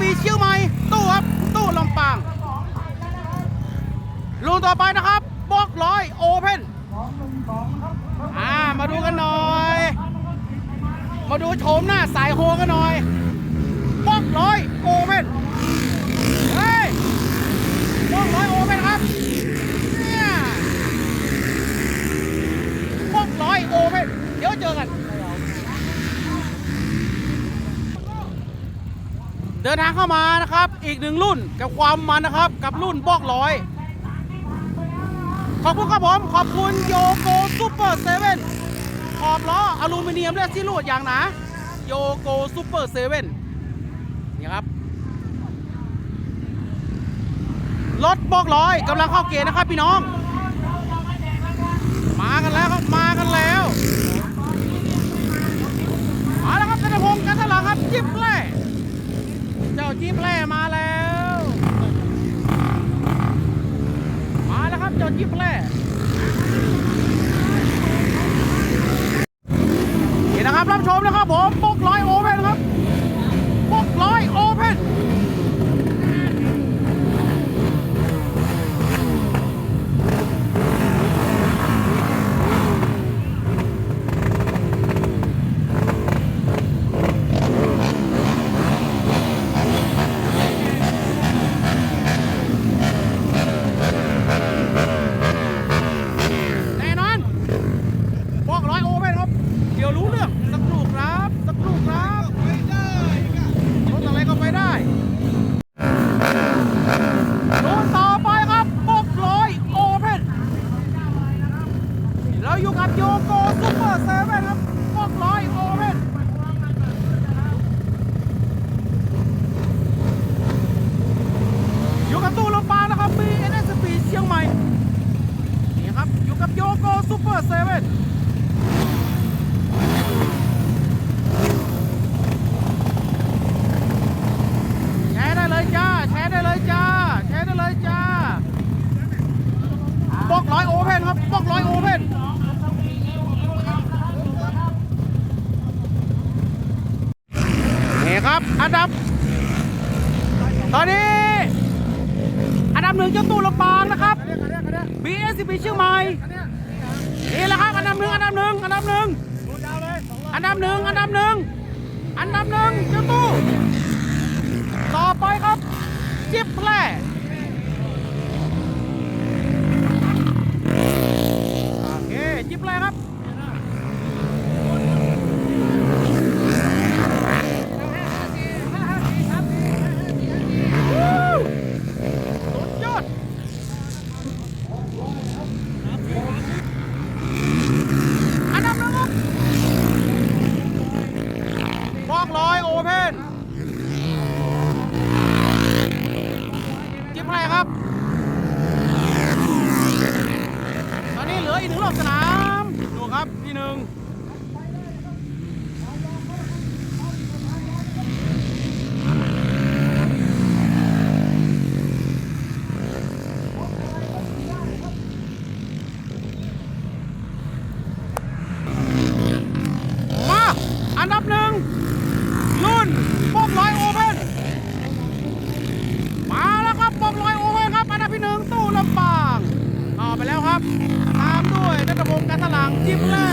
ปีเชียงใหม่ตู้ครับตู้ลำปางลูกต่อไปนะครับบล็อกร้อยโอเพนอ่ามาดูกันหน่อย มาดูโฉมหน้าสายโฮกันหน่อยบอกร้อยโอเพนเฮ้ยบอกร้อยโอเพนครับเนี่ยบอกร้อยโอเพนเดี๋ยวเจอกัน เดินทางเข้ามานะครับ อีกหนึ่งรุ่นกับความมันนะครับ กับรุ่นบอกร้อย ขอบคุณครับผม ขอบคุณโยโกซูเปอร์เซเว่นขอบล้ออลูมิเนียมและซิลูดอย่างหนาโยโกซูเปอร์เซเว่นนี่ครับ รถบอกร้อยกำลังเข้าเกณฑ์นะครับพี่น้อง มากันแล้วครับ มากันแล้วมาแล้วครับธนพงศ์กันทลังครับ จิ๊บแร่เจ้าจิ๊บแร่มาแล้ว มาแล้วครับจอดจิ๊บแร่นี่นะครับรับชมนะครับผมปกร้อยโอ อยู่กับโยโกซูเปอร์เซเว่นครับปกร้อยโอเว่นอยู่กับตู้ลมปานะครับ BNSP เชียงใหม่นี่ครับอยู่กับโยโกซูเปอร์เซเว่นแชร์ได้เลยจ้า แชร์ได้เลยจ้า แชร์ได้เลยจ้าบอกร้อยโอเพนครับบอกร้อยโอเพนนี่ครับ อันดับ ตอนนี้ อันดับหนึ่งเจ้าตู้ลำปางนะครับ BSCP ชื่อใหม่นี่แหละครับ อันดับหนึ่งอันดับหนึ่งอันดับหนึ่งอันดับหนึ่งอันดับหนึ่งอันดับหนึ่งเจ้าตู้ ต่อไปครับ จิ๊บแพร่โอเคจิ๊บแพร่ครับวู้สุดยอด อันดับหนึ่งครับบอกร้อยโอเพนจิ๊บอะไรครับ ตอนนี้เหลืออีกหนึ่งรอบสนาม ดูครับที่หนึ่งมา อันดับหนึ่งรุ่นบอกร้อยโอเพนมาแล้วครับบอกร้อยโอเพนครับ อันดับที่หนึ่งตู้ลำปางต่อไปแล้วครับ ตามด้วย นัทพงศ์กันตลังจิ๊บแร่